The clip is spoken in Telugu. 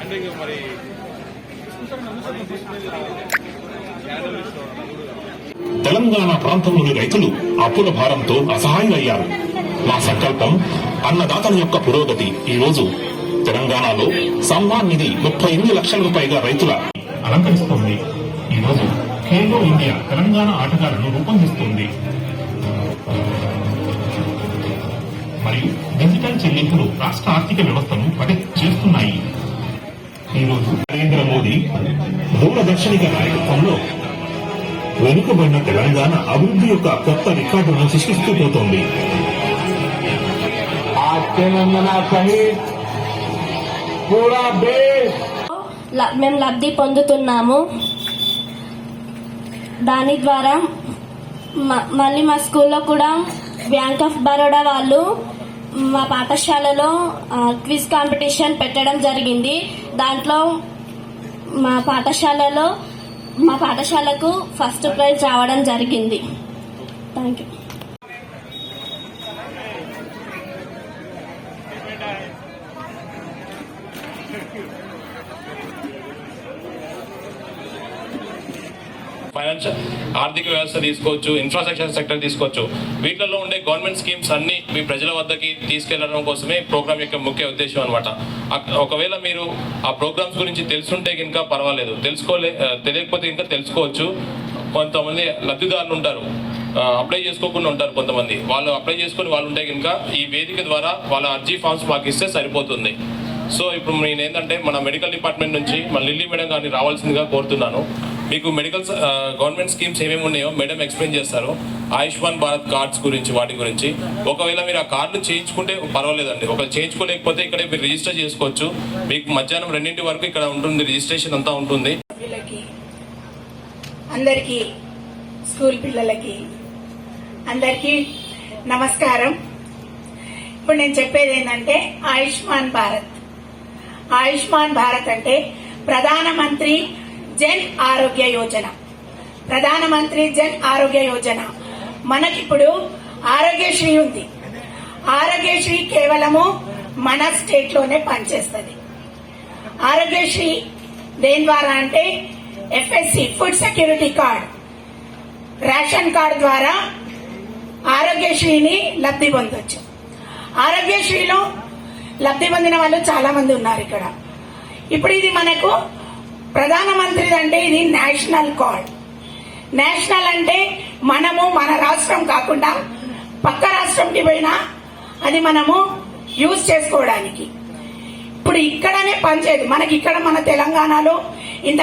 అంటే ఇక మరి తెలంగాణ ప్రాంతంలోని రైతులు అప్పుల భారంతో అసహాయులయ్యారు. మా సంకల్పం అన్నదాతల యొక్క పురోగతి ఈ రోజు తెలంగాణలో సమ్మాన్ నిధి ముప్పై ఎనిమిది లక్షలకు పైగా రైతుల అలంకరిస్తోంది. ఈ రోజు ఖేలో ఇండియా తెలంగాణ ఆటగాళ్ళను రూపొందిస్తుంది. మరియు డిజిటల్ చెల్లింపులు రాష్ట్ర ఆర్థిక వ్యవస్థను కనెక్ట్ చేస్తున్నాయి. ఈరోజు నరేంద్ర మోదీ దూరదర్శనిక నాయకత్వంలో వెనుకబడిన తెలంగాణ అభివృద్ధి యొక్క కొత్త రికార్డులను సృష్టిస్తూ పోతోంది. మేము లబ్ధి పొందుతున్నాము. దాని ద్వారా మళ్ళీ మా స్కూల్లో కూడా బ్యాంక్ ఆఫ్ బరోడా వాళ్ళు మా పాఠశాలలో క్విజ్ కాంపిటీషన్ పెట్టడం జరిగింది. దాంట్లో మా పాఠశాలలో మా పాఠశాలకు ఫస్ట్ ప్రైజ్ రావడం జరిగింది. థ్యాంక్ యూ ఫైనాన్షియల్ ఆర్థిక వ్యవస్థ తీసుకోవచ్చు ఇన్ఫ్రాస్ట్రక్చర్ సెక్టర్ తీసుకోవచ్చు. వీటిలో ఉండే గవర్నమెంట్ స్కీమ్స్ అన్ని మీ ప్రజల వద్దకి తీసుకెళ్ళడం కోసమే ప్రోగ్రామ్ యొక్క ముఖ్య ఉద్దేశం అనమాట ఒకవేళ మీరు ఆ ప్రోగ్రామ్స్ గురించి తెలుసుంటే కనుక పర్వాలేదు. తెలుసుకోలే తెలియకపోతే ఇంకా తెలుసుకోవచ్చు. కొంతమంది లబ్ధిదారులు ఉంటారు. అప్లై చేసుకోకుండా ఉంటారు కొంతమంది. వాళ్ళు అప్లై చేసుకొని వాళ్ళు ఉంటే కనుక ఈ వేదిక ద్వారా వాళ్ళ అర్జీ ఫామ్స్ మాకు ఇస్తే సరిపోతుంది. సో ఇప్పుడు నేను ఏంటంటే మన మెడికల్ డిపార్ట్మెంట్ నుంచి మన లిల్లీ మేడం గారిని రావాల్సిందిగా కోరుతున్నాను. మీకు మెడికల్ గవర్నమెంట్ స్కీమ్స్ ఏమేమి ఉన్నాయో మేడం ఎక్స్ప్లెయిన్ చేస్తారు. ఆయుష్మాన్ భారత్ కార్డ్స్ గురించి వాటి గురించి. ఒకవేళ మీరు ఆ కార్డులు చేయించుకుంటే పర్వాలేదండి. ఒకవేళ చేయించుకోలేకపోతే ఇక్కడే మీరు రిజిస్టర్ చేసుకోవచ్చు. మీకు మధ్యాహ్నం రెండింటి వరకు ఇక్కడ ఉంటుంది రిజిస్ట్రేషన్ అంతా ఉంటుంది. పిల్లలకి అందరికీ స్కూల్ పిల్లలకి అందరికీ నమస్కారం. ఇప్పుడు నేను చెప్పేది ఏంటంటే ఆయుష్మాన్ భారత్. ఆయుష్మాన్ భారత్ అంటే ప్రధానమంత్రి జన్ ఆరోగ్య యోజన. ప్రధానమంత్రి జన్ ఆరోగ్య యోజన. మనకిప్పుడు ఆరోగ్యశ్రీ ఉంది. ఆరోగ్యశ్రీ కేవలము మన స్టేట్లోనే పనిచేస్తుంది. ఆరోగ్యశ్రీ దేని ద్వారా అంటే FSC food security card. Ration card ద్వారా ఆరోగ్యశ్రీని లబ్ధి పొందొచ్చు. ఆరోగ్యశ్రీలో లబ్ధి పొందిన వాళ్ళు చాలా మంది ఉన్నారు ఇక్కడ. ఇప్పుడు ఇది మనకు ప్రధానమంత్రి అంటే ఇది నేషనల్ కార్డ్ నేషనల్ అంటే మనము మన రాష్ట్రం కాకుండా పక్క రాష్ట్రంకి పోయినా అది మనము యూజ్ చేసుకోవడానికి. ఇప్పుడు ఇక్కడనే పనిచేయదు. మనకి ఇక్కడ మన తెలంగాణలో